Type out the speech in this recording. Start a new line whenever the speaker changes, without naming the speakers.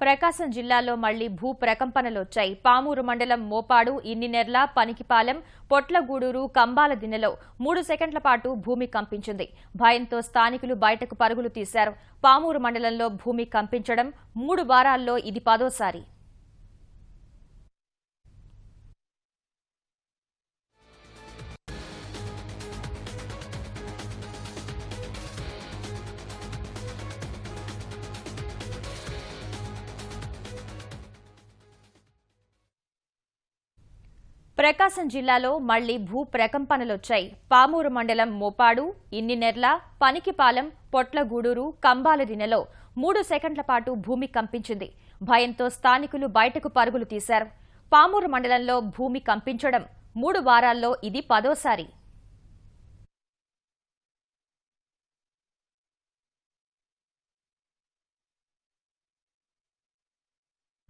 ప్రకాశం జిల్లాలో మళ్ళీ భూ ప్రకంపనలు వచ్చాయి పామూరు మండలం మోపాడు ఇన్నినెర్ల పనికిపాలెం పొట్లగూడూరు కంబాల దిన్నెలో మూడు సెకండ్ల పాటు భూమి కంపించింది. భయంతో స్థానికులు బయటకు పరుగులు తీశారు. పామూరు మండలంలో భూమి కంపించడం మూడు వారాల్లో ఇది పదోసారి. ప్రకాశం జిల్లాలో మళ్ళీ భూ ప్రకంపనలొచ్చాయి. పామూరు మండలం మోపాడు ఇన్నినెర్ల పనికిపాలెం పొట్లగూడూరు కంబాలదినెలో మూడు సెకండ్ల పాటు భూమి కంపించింది. భయంతో స్థానికులు బయటకు పరుగులు తీశారు. పామూరు మండలంలో భూమి కంపించడం మూడు వారాల్లో ఇది పదోసారి.